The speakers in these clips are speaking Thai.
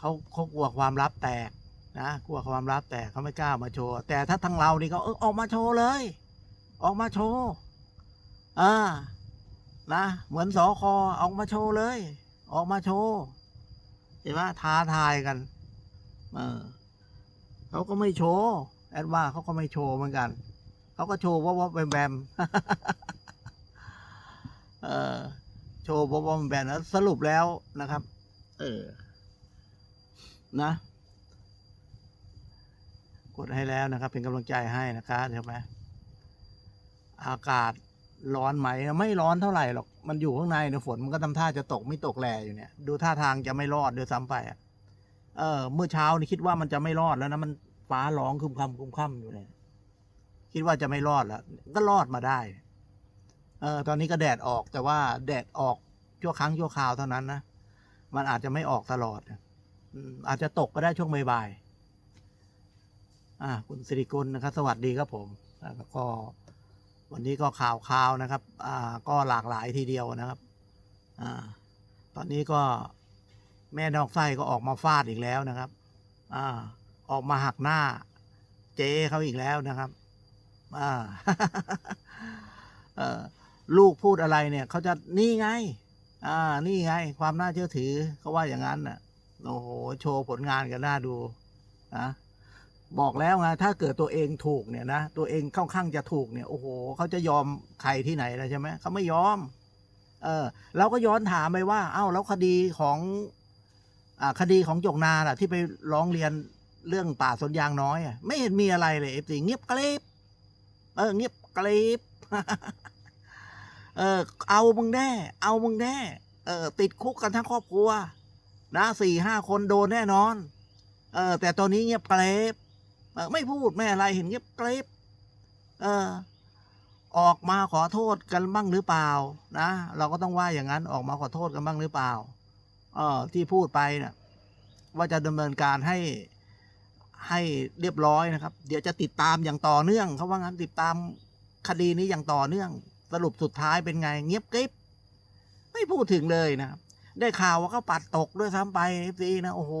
เขาเขากลัวความลับแตกนะกลัวความลับแตกเขาไม่กล้ามาโชว์ แต่ถ้าทางเรานี่เขาเออออกมาโชว์เลย ออกมาโชว์อ่านะเหมือนสอคอออกมาโชว์เลย ออกมาโชว์เห็นไหมท้าทายกันเออเขาก็ไม่โชว์แอดว่าเขาก็ไม่โชว์เหมือนกันเขาก็โชว์ว่าว่าแบมแบมเออโชว์ว่าว่าแบมแบมแล้วสรุปแล้วนะครับ เออ นะ กดให้แล้วนะครับ เป็นกำลังใจให้นะครับใช่ไหมอากาศร้อนไหมไม่ร้อนเท่าไหร่หรอก มันอยู่ข้างในเนี่ยฝนมันก็ทำท่าจะตกไม่ตกแลอยู่เนี่ย ดูท่าทางจะไม่รอดเดือซ้ำไปอะเออเมื่อเช้านี่คิดว่ามันจะไม่รอดแล้วนะมันฟ้าร้องคึมคำคึมค่ำอยู่เนี่ย คิดว่าจะไม่รอดแล้วก็รอดมาได้ เออ ตอนนี้ก็แดดออกแต่ว่าแดดออกชั่วครั้งชั่วคราวเท่านั้นนะมันอาจจะไม่ออกตลอดนะ อาจจะตกก็ได้ช่วงบ่ายๆอ่าคุณสิริกุลนะครับ สวัสดีครับผมแล้วก็วันนี้ก็ข่าวข่าวนะครับ อ่า ก็หลากหลายทีเดียวนะครับ อ่า ตอนนี้ก็แม่นอกไส้ก็ออกมาฟาดอีกแล้วนะครับ อ่า ออกมาหักหน้า เจ๊เขาอีกแล้วนะครับ อ่าลูกพูดอะไรเนี่ยเขาจะนี่ไง อ่า นี่ไง ความน่าเชื่อถือเขาว่าอย่างนั้นน่ะ โอ้โหโชว์ผลงานกันน่าดูนะบอกแล้วไงถ้าเกิดตัวเองถูกเนี่ยนะตัวเองเข้าข้างจะถูกเนี่ยโอ้โหเขาจะยอมใครที่ไหนแล้วใช่ไหมเขาไม่ยอม เออเราก็ย้อนถามไปว่า เอ้าแล้วคดีของอ่าคดีของจกนาล่ะ ที่ไปร้องเรียนเรื่องป่าสนยางน้อยอะไม่เห็นมีอะไรเลยเอฟซีเงียบกริบเออ เงียบกริบเออ เอามึงแน่ เอามึงแน่ เออ ติดคุกกันทั้งครอบครัว นะสี่ห้าคนโดนแน่นอน เออ แต่ตอนนี้เงียบเกรบไม่พูดไม่อะไรเห็นเงียบเกรบเออ ออกมาขอโทษกันบ้างหรือเปล่า นะเราก็ต้องว่าอย่างนั้นออกมาขอโทษกันบ้างหรือเปล่า เออ ที่พูดไปเนะ่ะว่าจะดำเนินการให้ให้เรียบร้อยนะครับ เดี๋ยวจะติดตามอย่างต่อเนื่องเขาว่างั้นติดตามคดีนี้อย่างต่อเนื่อง สรุปสุดท้ายเป็นไงเงียบกริบไม่พูดถึงเลยนะครับ ได้ข่าวว่าเขาปัดตกด้วยซ้ำไปเอฟซีนะ โอ้โห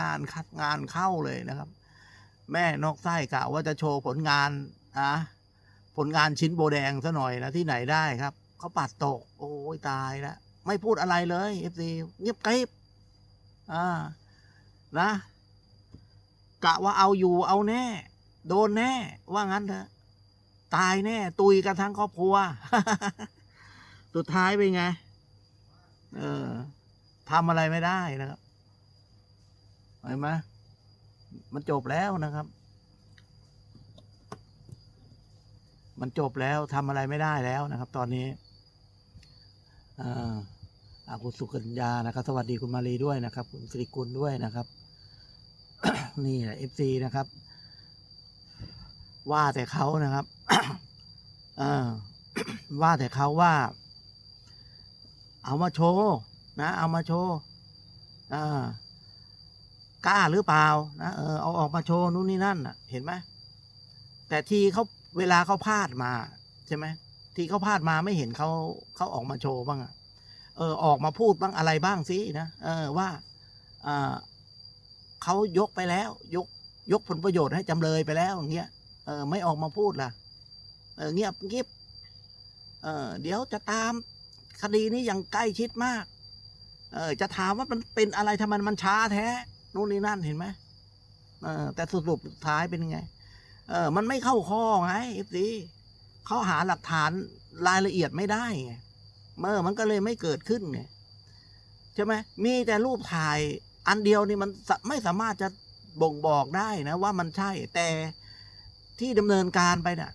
งานคัดงานเข้าเลยนะครับ แม่นอกไส้กะว่าจะโชว์ผลงานอะผลงานชิ้นโบแดงซะหน่อยนะที่ไหนได้ครับเขาปัดตก โอ้ยตายแล้วไม่พูดอะไรเลยเอฟซีเงียบกริบอ่านะ กะว่าเอาอยู่เอาแน่ โดนแน่ ว่างั้นเถอะตายแน่ ตุยกันทั้งครอบครัว สุดท้ายเป็นไง เออทำอะไรไม่ได้นะครับเห็นไหมมันจบแล้วนะครับ มันจบแล้วทำอะไรไม่ได้แล้วนะครับ ตอนนี้อ่าอาคุณสุกัญญานะครับ สวัสดีคุณมารีด้วยนะครับ คุณสิริกุลด้วยนะครับ นี่แหละเอฟซีนะครับ ว่าแต่เขานะครับว่าแต่เขาว่า เอามาโชว์นะ เอามาโชว์อ่ากล้าหรือเปล่านะเออเอาออกมาโชว์นู่นนี่นั่นน่ะ เห็นไหมแต่ทีเขาเวลาเขาพลาดมาใช่ไหมที่เขาพลาดมาไม่เห็นเขาเขาออกมาโชว์บ้างอะเออออกมาพูดบ้างอะไรบ้างสินะเออว่าอ่าเขายกไปแล้ว ยกยกผลประโยชน์ให้จำเลยไปแล้วอย่างเงี้ยเออไม่ออกมาพูดล่ะ เออเงียบเงียบเออเดี๋ยวจะตาม คดีนี้อย่างใกล้ชิดมาก เออจะถามว่ามันเป็นอะไรทำไมมันช้าแท้นู่นนี่นั่นเห็นไหมเออแต่สรุปสุดท้ายเป็นไง เออ มันไม่เข้าข้อไงเอฟซีเขาหาหลักฐานรายละเอียดไม่ได้ไงเมื่อมันก็เลยไม่เกิดขึ้นไงใช่ไหมมีแต่รูปถ่ายอันเดียวนี่มันไม่สามารถจะบ่งบอกได้นะว่ามันใช่แต่ที่ดำเนินการไปน่ะ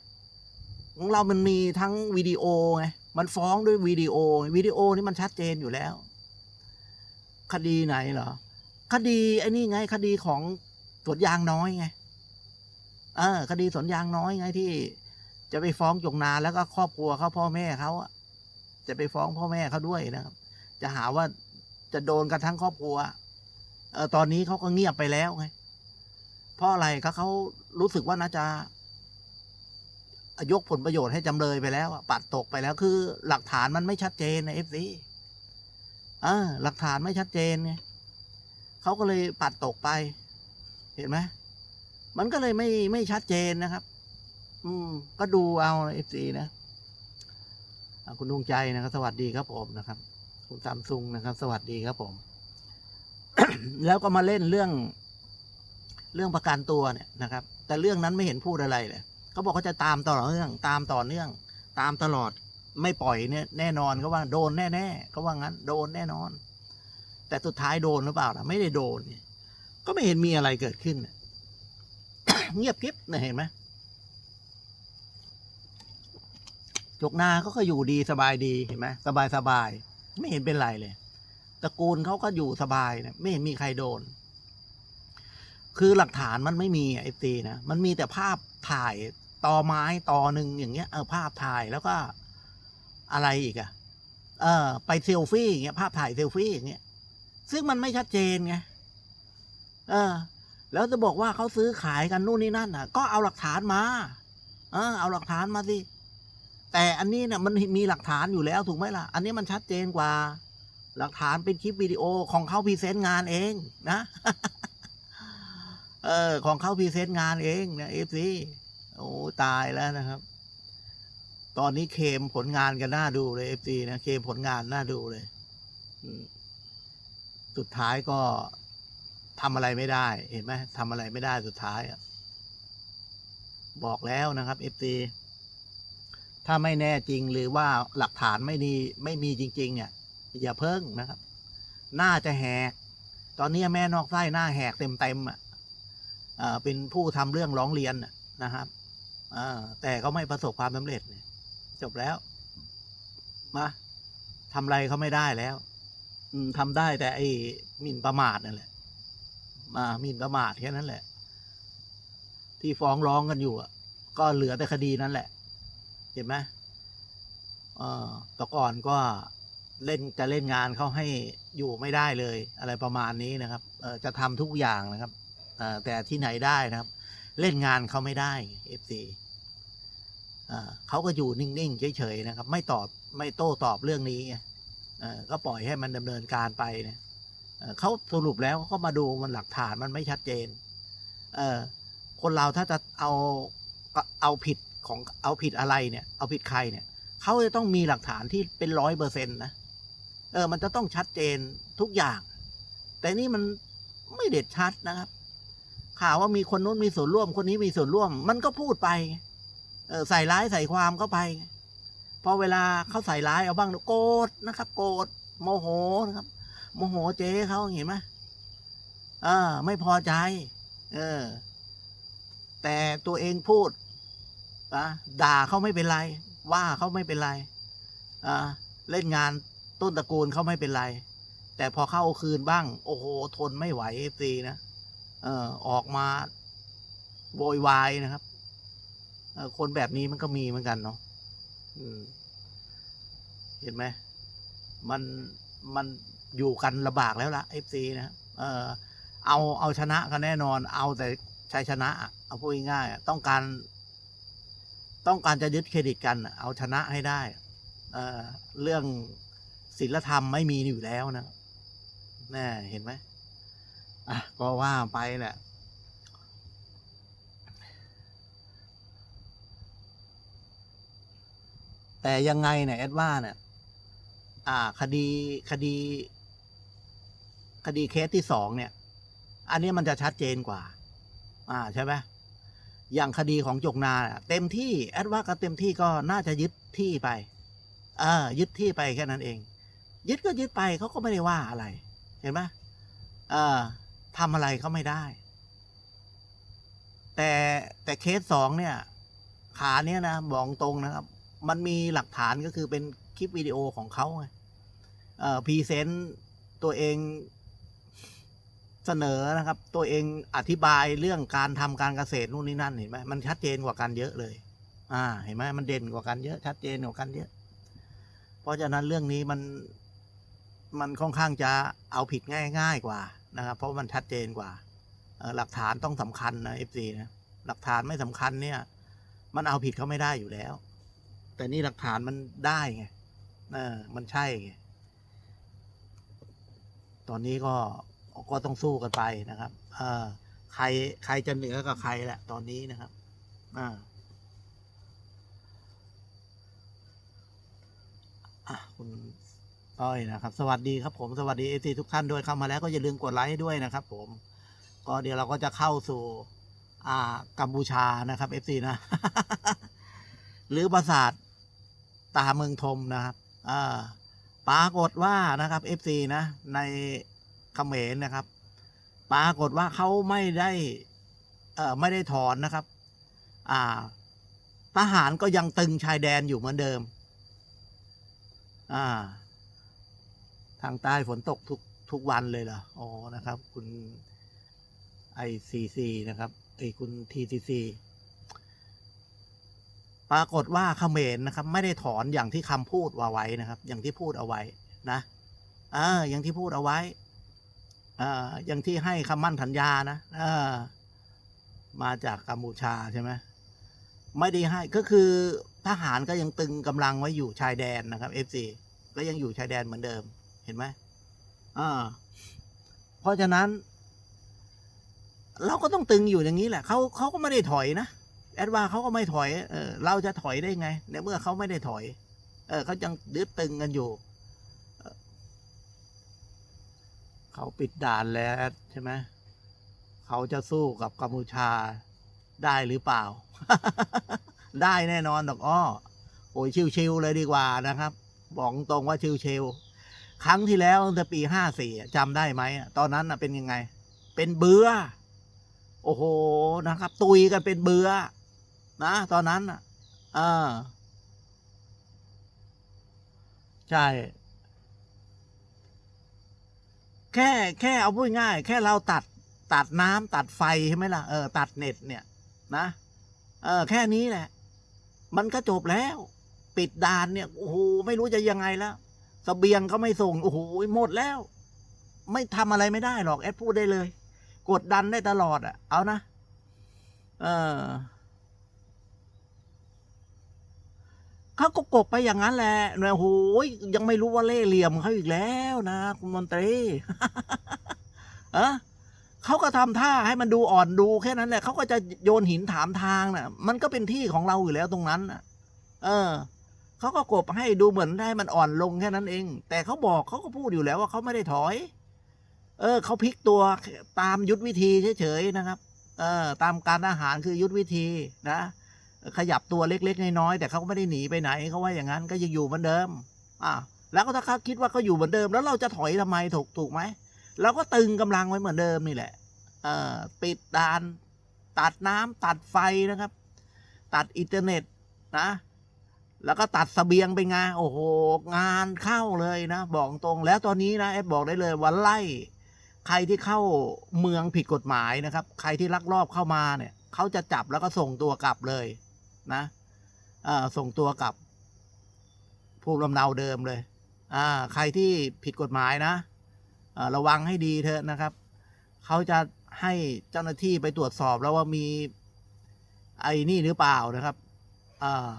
ของเรามันมีทั้งวิดีโอไงมันฟ้องด้วยวิดีโอวิดีโอนี่มันชัดเจนอยู่แล้ว คดีไหนเหรอ คดีไอ้นี่ไง คดีของสวนยางน้อยไงเออคดีสวนยางน้อยไงที่ จะไปฟ้องจงนาแล้วก็ครอบครัวเขาพ่อแม่เขาจะไปฟ้องพ่อแม่เขาด้วยนะครับ จะหาว่าจะโดนกันทั้งครอบครัวเออตอนนี้เขาก็เงียบไปแล้วไงเพราะอะไรก็เขารู้สึกว่าน่าจะ ยกผลประโยชน์ให้จำเลยไปแล้วปัดตกไปแล้วคือ หลักฐานมันไม่ชัดเจนในเอฟซีหลักฐานไม่ชัดเจนไงเขาก็เลยปัดตกไป เห็นไหมมันก็เลยไม่ไม่ชัดเจนนะครับ อืม ก็ดูเอาเอฟซีนะอะคุณดวงใจนะครับ สวัสดีครับผมนะครับ คุณซัมซุงนะครับ สวัสดีครับผม แล้วก็มาเล่นเรื่อง เรื่องประกันตัวเนี่ยนะครับ แต่เรื่องนั้นไม่เห็นพูดอะไรเลย เขาบอกเขาจะตามต่อเนื่อง ตามต่อเนื่อง ตามตลอดไม่ปล่อยเนี่ยแน่นอนเขาว่าโดนแน่ๆเขาว่างั้น โดนแน่นอน แต่สุดท้ายโดนหรือเปล่าล่ะไม่ได้โดนเนี่ยก็ไม่เห็นมีอะไรเกิดขึ้น เงียบกริบเนี่ยเห็นไหมจกนาเขาก็อยู่ดีสบายดีเห็นไหมสบายสบายไม่เห็นเป็นไรเลยตระกูลเขาก็อยู่สบายเนี่ยไม่เห็นมีใครโดน คือหลักฐานมันไม่มีไอตีนะมันมีแต่ภาพถ่าย ตอไม้ตอหนึ่งอย่างเงี้ยเออภาพถ่ายแล้วก็อะไรอีกอะเออ ไปเซลฟี่อย่างเงี้ยภาพถ่ายเซลฟี่อย่างเงี้ยซึ่งมันไม่ชัดเจนไงเออ แล้วจะบอกว่าเขาซื้อขายกันนู่นนี่นั่นอะ ก็เอาหลักฐานมา เออ เอาหลักฐานมาสิแต่อันนี้เนี่ยมันมีหลักฐานอยู่แล้วถูกไหมล่ะ อันนี้มันชัดเจนกว่า หลักฐานเป็นคลิปวิดีโอของเขาพรีเซนต์งานเองนะเออ ของเขาพรีเซนต์งานเองนะเอฟซี โอ้ตายแล้วนะครับ ตอนนี้เคมผลงานกันน่าดูเลยเอฟซีนะเคมผลงานน่าดูเลยอืมสุดท้ายก็ทำอะไรไม่ได้ เห็นไหมทำอะไรไม่ได้สุดท้ายอะบอกแล้วนะครับเอฟซีถ้าไม่แน่จริงหรือว่าหลักฐานไม่ดีไม่มีจริงๆเนี่ยอย่าเพิ่งนะครับ น่าจะแหก ตอนนี้แม่นอกไส้หน้าแหกเต็มๆอะเอ่อเป็นผู้ทำเรื่องร้องเรียนน่ะนะครับ แต่ก็ไม่ประสบความสำเร็จเนี่ยจบแล้ว มาทำอะไรเขาไม่ได้แล้วทำได้แต่ไอ้หมิ่นประมาทนั่นแหละ มาหมิ่นประมาทแค่นั้นแหละ ที่ฟ้องร้องกันอยู่อะก็เหลือแต่คดีนั้นแหละ เห็นไหมเออแต่ก่อนก็เล่นจะเล่นงานเขาให้อยู่ไม่ได้เลย อะไรประมาณนี้นะครับเออจะทำทุกอย่างนะครับเออแต่ที่ไหนได้นะครับ เล่นงานเขาไม่ได้เอฟซีเขาก็อยู่นิ่งๆเฉยๆนะครับ ไม่ตอบไม่โต้ตอบเรื่องนี้ก็ปล่อยให้มันดำเนินการไปเนะเอ่อเขาสรุปแล้วเขาก็มาดูมันหลักฐานมันไม่ชัดเจน เออคนเราถ้าจะเอาเอาผิดของเอาผิดอะไรเนี่ย เอาผิดใครเนี่ยเขาจะต้องมีหลักฐานที่เป็นร้อยเปอร์เซ็นต์นะเออ มันจะต้องชัดเจนทุกอย่าง แต่นี่มันไม่เด็ดชัดนะครับ ข่าวว่ามีคนนู้นมีส่วนร่วม คนนี้มีส่วนร่วม มันก็พูดไปใส่ร้ายใส่ความเข้าไป พอเวลาเขาใส่ร้ายเอาบ้างโกรธนะครับ โกรธโมโหนะครับ โมโหเจ๊เขาเห็นไหมเออ ไม่พอใจ เออ แต่ตัวเองพูดนะด่าเขาไม่เป็นไร ว่าเขาไม่เป็นไรอ่าเล่นงานต้นตระกูลเขาไม่เป็นไร แต่พอเข้าคืนบ้าง โอ้โห ทนไม่ไหวเอฟซีนะ ออกมาโวยวายนะครับคนแบบนี้มันก็มีเหมือนกันเนาะเห็นไหม มัน มันอยู่กันลำบากแล้วละเอฟซีนะเออเอาเอาชนะกันแน่นอน เอาแต่ชัยชนะ เอาพูดง่ายๆอะต้องการ ต้องการจะยึดเครดิตกัน เอาชนะให้ได้เออเรื่องศีลธรรมไม่มีอยู่แล้วนะแน่เห็นไหม อะก็ว่าไปแหละแต่ยังไงเนี่ยแอดว่าเนี่ยอ่า คดีคดี คดีเคสที่สองเนี่ย อันนี้มันจะชัดเจนกว่า อ่าใช่ไหมอย่างคดีของจกนาเนี่ยเต็มที่แอดว่าก็เต็มที่ก็น่าจะยึดที่ไป เออ ยึดที่ไปแค่นั้นเอง ยึดก็ยึดไปเขาก็ไม่ได้ว่าอะไร เห็นไหมเออ ทำอะไรเขาไม่ได้ แต่แต่เคสสองเนี่ย ขาเนี้ยนะบอกตรงนะครับ มันมีหลักฐานก็คือเป็นคลิปวิดีโอของเขาไงเอ่อพรีเซนต์ตัวเองเสนอนะครับ ตัวเองอธิบายเรื่องการทำการเกษตรนู่นนี่นั่นเห็นไหมมันชัดเจนกว่ากันเยอะเลย อ่า เห็นไหมมันเด่นกว่ากันเยอะ ชัดเจนกว่ากันเยอะ เพราะฉะนั้นเรื่องนี้มันมันค่อนข้างจะเอาผิดง่ายง่ายกว่า นะครับ เพราะมันชัดเจนกว่าหลักฐานต้องสำคัญนะเอฟซีนะหลักฐานไม่สำคัญเนี่ย มันเอาผิดเขาไม่ได้อยู่แล้ว แต่นี่หลักฐานมันได้ไงเออมันใช่ไงตอนนี้ก็ก็ต้องสู้กันไปนะครับ เออใครใครจะเหนือกับใครแหละตอนนี้นะครับ อ่าอะคุณ อ้อยนะครับ สวัสดีครับผมสวัสดีเอซีทุกท่านด้วยเข้ามาแล้วก็อย่าลืมกดไลค์ด้วยนะครับ ผม ก็เดี๋ยวเราก็จะเข้าสู่ อ่ากัมพูชานะครับเอฟซีนะ หรือปราสาทตาเมืองทมนะครับอ่าปรากฏว่านะครับเอฟซีนะ ในเขมรนะครับ ปรากฏว่าเขาไม่ได้เอ่อไม่ได้ถอนนะครับ อ่า ทหารก็ยังตึงชายแดนอยู่เหมือนเดิม อ่าางใต้ฝนตกทุกทุกวันเลยเหรออ๋อนะครับ คุณไอซีซีนะครับไอคุณทีซีซีปรากฏว่าเขมรนะครับ ไม่ได้ถอนอย่างที่คำพูดว่าไว้นะครับ อย่างที่พูดเอาไว้นะอ่าอย่างที่พูดเอาไว้อ่าอย่างที่ให้คำมั่นสัญญานะอ่ามาจากกัมพูชาใช่ไหมไม่ได้ให้ก็คือทหารก็ยังตึงกำลังไว้อยู่ชายแดนนะครับเอฟซีก็ยังอยู่ชายแดนเหมือนเดิม เห็นไหมอ่าเพราะฉะนั้น เราก็ต้องตึงอยู่อย่างนี้แหละเขาเขาก็ไม่ได้ถอยนะแอดว่าเขาก็ไม่ถอยเออเราจะถอยได้ไง ในเมื่อเขาไม่ได้ถอย เออเขายังดึดตึงกันอยู่เอ่อเขาปิดด่านแล้วใช่ไหมเขาจะสู้กับกัมพูชาได้หรือเปล่า ได้แน่นอนดอกอ้อโอ้ยชิวๆเลยดีกว่านะครับ บอกตรงว่าชิวๆ ครั้งที่แล้วตั้งแต่ปีห้าสี่จำได้ไหมตอนนั้นเป็นยังไง เป็นเบื่อโอ้โหนะครับ ตุยกันเป็นเบื่อนะตอนนั้นอะเออใช่ แค่แค่เอาพูดง่าย แค่เราตัดตัดน้ำตัดไฟใช่ไหมล่ะเออตัดเน็ตเนี่ย นะเออแค่นี้แหละ มันก็จบแล้ว ปิดด่านเนี่ยโอ้โหไม่รู้จะยังไงแล้ว สเสบียงก็ไม่ส่ง โอ้โหหมดแล้ว ไม่ทำอะไรไม่ได้หรอก แอดพูดได้เลย กดดันได้ตลอดอะ เอานะ เออเขาก็กบไปอย่างนั้นแหละเนี่ยโหยยังไม่รู้ว่าเล่ห์เหลี่ยมเขาอีกแล้วนะคุณมนตรีเออเขาก็ทำท่าให้มันดูอ่อนดูแค่นั้นแหละเขาก็จะโยนหินถามทางน่ะ มันก็เป็นที่ของเราอยู่แล้วตรงนั้นน่ะเออ เขาก็กบให้ดูเหมือนให้มันอ่อนลงแค่นั้นเอง แต่เขาบอกเขาก็พูดอยู่แล้วว่าเขาไม่ได้ถอย เออเขาพลิกตัวตามยุทธวิธีเฉยๆนะครับ เออตามการอาหารคือยุทธวิธีนะ ขยับตัวเล็กๆน้อยๆแต่เขาก็ไม่ได้หนีไปไหนเขาว่าอย่างนั้นก็ยังอยู่เหมือนเดิมอ่าแล้วก็ถ้าเขาคิดว่าเขาอยู่เหมือนเดิม แล้วเราจะถอยทำไมถูกถูกไหมเราก็ตึงกำลังไว้เหมือนเดิมนี่แหละ เออปิดด่าน ตัดน้ำตัดไฟนะครับ ตัดอินเทอร์เน็ตนะ แล้วก็ตัดสเสบียงไปไงโอ้โห งานเข้าเลยนะ บอกตรงแล้วตอนนี้นะเอฟบอกได้เลยว่าไล่ ใครที่เข้าเมืองผิดกฎหมายนะครับ ใครที่ลักลอบเข้ามาเนี่ยเขาจะจับแล้วก็ส่งตัวกลับเลยนะเอ่อส่งตัวกลับ ภูมิลำเนาเดิมเลย อ่า ใครที่ผิดกฎหมายนะอ่อระวังให้ดีเถอะนะครับ เขาจะให้เจ้าหน้าที่ไปตรวจสอบแล้วว่ามีไอ้นี่หรือเปล่านะครับ อ่า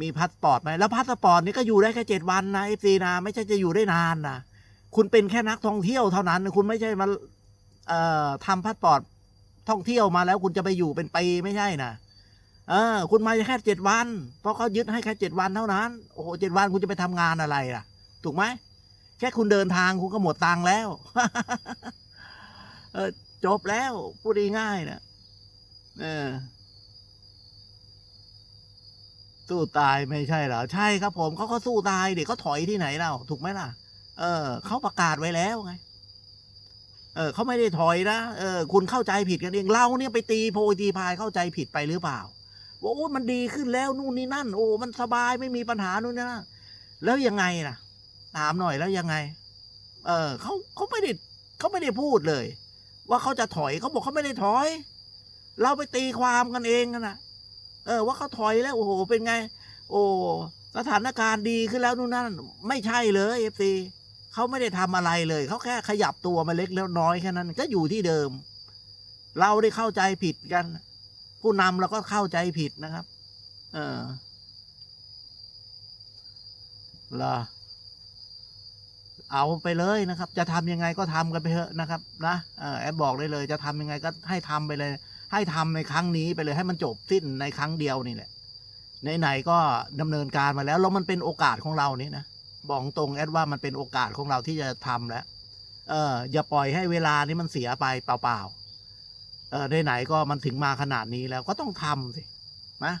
มีพาสปอร์ตไหมแล้วพาสปอร์ตนี่ก็อยู่ได้แค่เจ็ดวันนะเอฟซีนะไม่ใช่จะอยู่ได้นานนะคุณเป็นแค่นักท่องเที่ยวเท่านั้น คุณไม่ใช่มาเอ่อทำพาสปอร์ตท่องเที่ยวมาแล้ว คุณจะไปอยู่เป็นปีไม่ใช่นะเออ คุณมาแค่เจ็ดวัน เพราะเขายึดให้แค่เจ็ดวันเท่านั้นโอ้โหเจ็ดวันคุณจะไปทำงานอะไรล่ะ ถูกไหมแค่คุณเดินทางคุณก็หมดตังค์แล้วเออจบแล้วพูดง่ายๆนะเออ สู้ตายไม่ใช่เหรอ ใช่ครับผมเขาก็สู้ตายเด็กเขาถอยที่ไหนเราถูกไหมล่ะ เออเขาประกาศไว้แล้วไง เออเขาไม่ได้ถอยนะเออคุณเข้าใจผิดกันเองเราเนี่ยไปตีโพยตีพายเข้าใจผิดไปหรือเปล่าว่าโอ้มันดีขึ้นแล้วนู่นนี่นั่น โอ้มันสบายไม่มีปัญหานู่นนี่นะแล้วยังไงล่ะ ถามหน่อยแล้วยังไง เออเขาเขาไม่ได้เขาไม่ได้พูดเลย ว่าเขาจะถอยเขาบอกเขาไม่ได้ถอย เราไปตีความกันเองกันนะ เออว่าเขาถอยแล้วโอ้โหเป็นไง โอ้สถานการณ์ดีขึ้นแล้วนู่นนั่นไม่ใช่เลยเอฟซีเขาไม่ได้ทำอะไรเลย เขาแค่ขยับตัวมาเล็กแล้วน้อยแค่นั้น ก็อยู่ที่เดิม เราได้เข้าใจผิดกัน ผู้นำเราก็เข้าใจผิดนะครับ เออเหรอเอาไปเลยนะครับ จะทำยังไงก็ทำกันไปเถอะนะครับ นะเออแอดบอกได้เลย จะทำยังไงก็ให้ทำไปเลย ให้ทำในครั้งนี้ไปเลยให้มันจบสิ้นในครั้งเดียวนี่แหละไหนๆก็ดำเนินการมาแล้วแล้วมันเป็นโอกาสของเรานี่นะบอกตรงแอดว่ามันเป็นโอกาสของเราที่จะทำแล้วเอออย่าปล่อยให้เวลานี้มันเสียไปเปล่าๆเออไหนๆก็มันถึงมาขนาดนี้แล้วก็ต้องทำสินะ